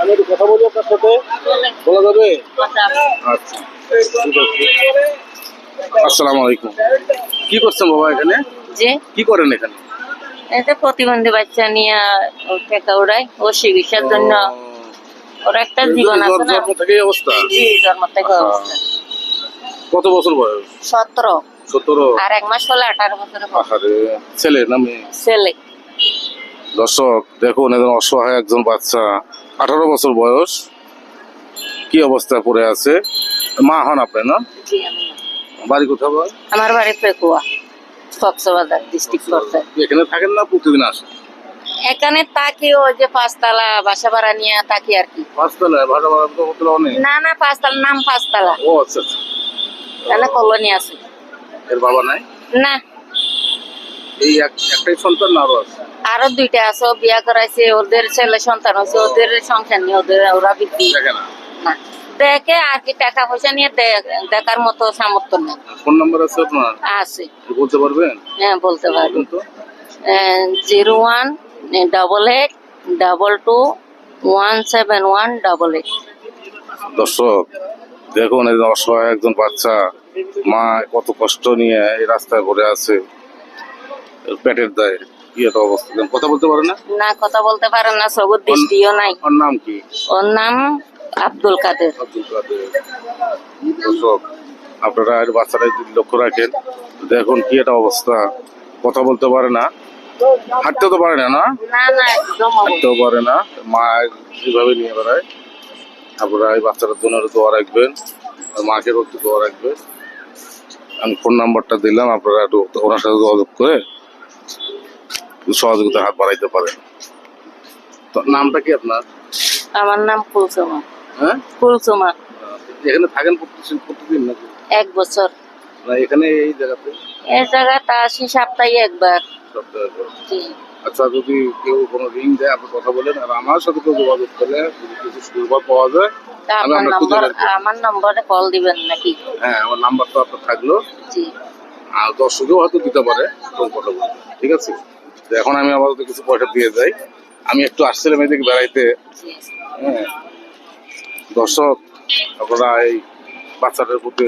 আমি একটু কথা বলি আপনার সাথে। বলা যাবে? আচ্ছা আসসালামু আলাইকুম। কি করছেন বাবা এখানে? যে কি করেন এখানে? এতে প্রতিবন্ধী বাচ্চা নিয়ে টাকা উড়ায় ও। চিকিৎসার জন্য ওর একটা জীবন আছে না। জন্ম থেকে অবস্থা? জি জন্ম থেকে অবস্থা। কত বছর বয়স? সতেরো। সতেরো। আর এক মাস হলে না মেয়ে? ছেলে। দর্শক দেখুন একজন অসহায় একজন বাচ্চা আঠারো বছর বয়স। কি অবস্থা পড়ে আছে? মা হন আপনি না? বাড়ি কোথাও আমার বাড়ি পেকুয়া কক্সবাজার ডিস্ট্রিক্ট এখানে থাকেন না প্রতিদিন আসেন? এখানে তাকি ওই যে পাঁচতলা বাসা ভাড়া নিয়ে তাকি আর কি। পাঁচতলায়? ভাড়া ভাড়া তো হোটেল অনেক। না না পাঁচতলা নাম পাঁচতলা। ও আচ্ছা আচ্ছা। কলোনি আছে। এর বাবা নাই? না। এই একটাই সন্তান না আরও আছে? আরও দুইটা আছে বিয়া করাইছে ওদের ছেলে সন্তান হয়েছে ওদের সংসার নিয়ে ওদের ওরা বিক্রি না। না দেখে আর কি টাকা পয়সা নিয়ে দেখার মতো সামর্থ্য নেই। ফোন নাম্বার আছে আপনার? আছে। বলতে পারবেন? হ্যাঁ বলতে পারবেন তো zero one double eight double two one seven one double eight. দর্শক দেখুন এই অসহায় একজন বাচ্চা মা কত কষ্ট নিয়ে এই রাস্তায় ঘুরে আছে পেটের দায়। অবস্থা দেখুন, কথা বলতে পারে না? না কথা বলতে পারে না সবুর দৃষ্টিও নাই। ওর নাম কি? ওর নাম আব্দুল কাদের। আব্দুল কাদের। দর্শক আপনারা যদি লক্ষ্য রাখেন দেখুন কি একটা অবস্থা। কথা বলতে পারে না। হাঁটতে তো পারে না না। হাঁটতেও পারে না। মা যেভাবে নিয়ে বেড়ায় আপনারা এই বাচ্চাটার জন্য দোয়া রাখবেন। মাকে একটু দোয়া রাখবেন। আমি ফোন নাম্বারটা দিলাম আপনারা একটু ওনার সাথে যোগাযোগ করে সহযোগিতা হাত বাড়াইতে পারেন তো নামটা কি আপনার? আমার নাম কুলসুমা। হ্যাঁ? কুলসুমা। এখানে থাকেন প্রতিদিন প্রতিদিন নাকি? এক বছর। না এখানে এই জায়গাতে? এই জায়গাটা আসি সপ্তাহে একবার। আচ্ছা যদি কেউ কোনো রিং দেয় আপনি কথা বলেন আর আমার সাথে কেউ যোগাযোগ করলে কিছু সুবিধা পাওয়া যায় নম্বর। আমার নম্বরে কল দিবেন নাকি? হ্যাঁ আমার নাম্বার তো আপনার থাকল। জি। আর দর্শকেও হয়তো দিতে পারে কথা ঠিক আছে? এখন আমি আপাতত কিছু পয়সা দিয়ে যাই। আমি একটু আসছিলাম এদিকে বেড়াইতে। হ্যাঁ। দর্শক, আপনারা এই বাচ্চাটার প্রতি